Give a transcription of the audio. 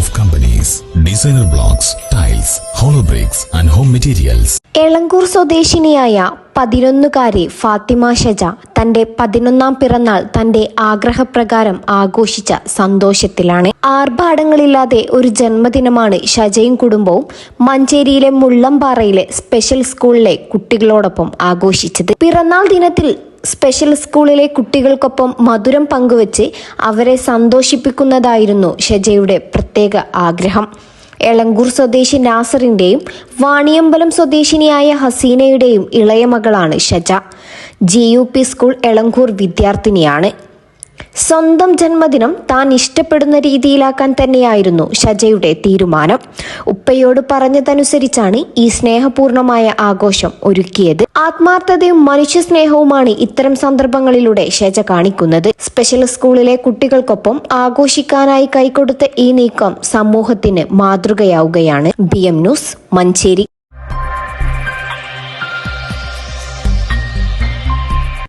designer blocks tiles, hollow bricks, and home materials. Elankur സ്വദേശിനിയായ പതിനൊന്നുകാരി ഫാത്തിമ ഷജ തന്റെ പതിനൊന്നാം പിറന്നാൾ തന്റെ ആഗ്രഹപ്രകാരം ആഘോഷിച്ച സന്തോഷത്തിലാണ് ആർഭാടങ്ങളില്ലാതെ ഒരു ജന്മദിനമാണ് ഷജയും കുടുംബവും മഞ്ചേരിയിലെ മുള്ളംപാറയിലെ സ്പെഷ്യൽ സ്കൂളിലെ കുട്ടികളോടൊപ്പം ആഘോഷിച്ചത് പിറന്നാൾ ദിനത്തിൽ സ്പെഷ്യൽ സ്കൂളിലെ കുട്ടികൾക്കൊപ്പം മധുരം പങ്കുവച്ച് അവരെ സന്തോഷിപ്പിക്കുന്നതായിരുന്നു ഷജയുടെ പ്രത്യേക ആഗ്രഹം. എളങ്കൂർ സ്വദേശി നാസറിന്റെയും വാണിയമ്പലം സ്വദേശിനിയായ ഹസീനയുടെയും ഇളയ മകളാണ് Shaja. G U P school Elankur വിദ്യാർത്ഥിനിയാണ്. സ്വന്തം ജന്മദിനം താൻ ഇഷ്ടപ്പെടുന്ന രീതിയിലാക്കാൻ തന്നെയായിരുന്നു ഷജയുടെ തീരുമാനം. ഉപ്പയോട് പറഞ്ഞതനുസരിച്ചാണ് ഈ സ്നേഹപൂർണമായ ആഘോഷം ഒരുക്കിയത്. ആത്മാർത്ഥതയും മനുഷ്യ സ്നേഹവുമാണ് ഇത്തരം സന്ദർഭങ്ങളിലൂടെ ഷജ കാണിക്കുന്നത്. സ്പെഷ്യൽ സ്കൂളിലെ കുട്ടികൾക്കൊപ്പം ആഘോഷിക്കാനായി കൈകൊടുത്ത ഈ നീക്കം സമൂഹത്തിന് മാതൃകയാവുകയാണ്. B news Manjeri.